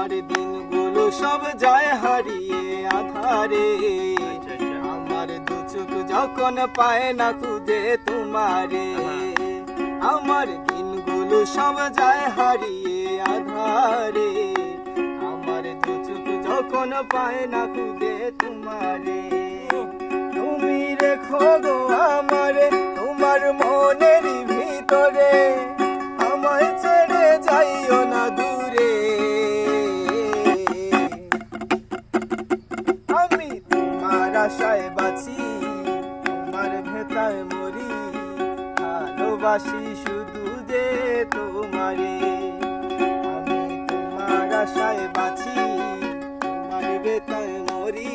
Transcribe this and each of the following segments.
আমার দিনগুলো সব যায় হারিয়ে আধারে। আমার দু চোখ যখন পায় না খুঁজে তোমারে। আমার দিনগুলো সব যায় হারিয়ে আধারে। আমার দু চোখ যখন পায় না খুঁজে তোমারে। তুমি রেখো গো আমারে আশায় বাঁচি, তোমার ভেতায় মরি। ভালোবাসি শুধু যে তোমারে আমি তোমার আশায় বাঁচি, তোমার ভেতায় মরি।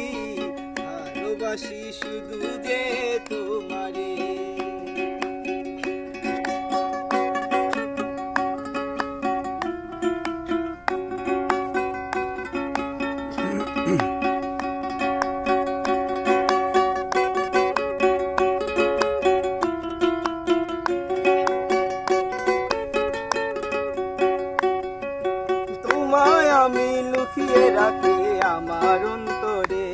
ভালোবাসি শুধু যে তোমারে লুকিয়ে রাখি আমার অন্তরে।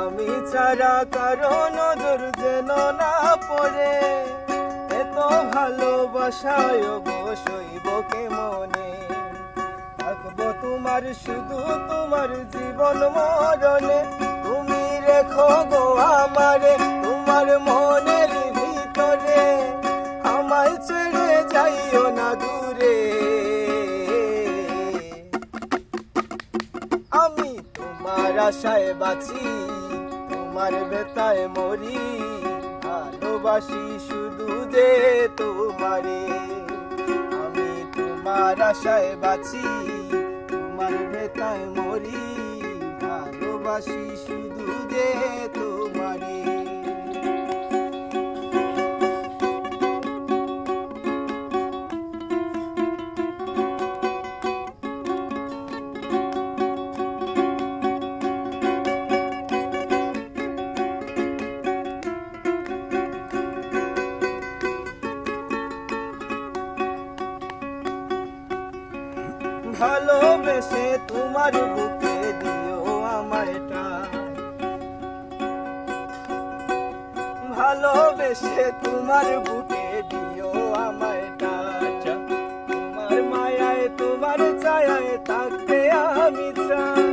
আমি ছাড়া কারও নজর যেন না পড়ে। এত ভালোবাসায় বসইব কে মনে থাকব তোমার শুধু তোমার জীবন মরণে। তুমি রেখো গো আমারে, তোমার মনের আমি তোমার আশায় বাঁচি, তোমার বেতায় মরি। ভালোবাসি শুধু যে তোমারে। আমি তোমার আশায় বাঁচি, তোমার বেতায় মরি। ভালোবাসি শুধু যে ভালোবেসে তোমার বুকে দিও আমায় টান ভালোবেসে তোমার বুকে দিও আমায় টান তোমার মায়ায়, তোমার ছায়ায় থাকতে আমি চাই।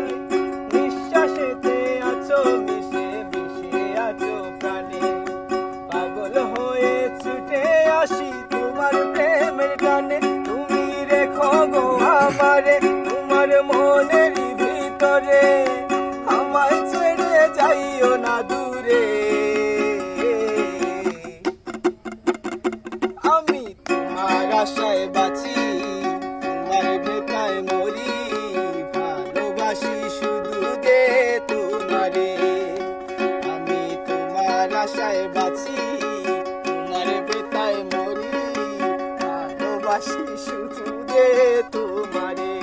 আমায় ছেড়ে যাইও না দূরে। আমি তোমার আশায় বাঁচি, তোমার বেতায় মরি, ভালোবাসি শুধু যে তোমারে। আমি তোমার আশায় বাঁচি, তোমার বেতায় মরি, ভালোবাসি শুধু যে তোমারে।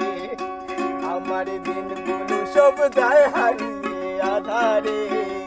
আমার দিনগুলো সব যায় হারিয়ে আধারে।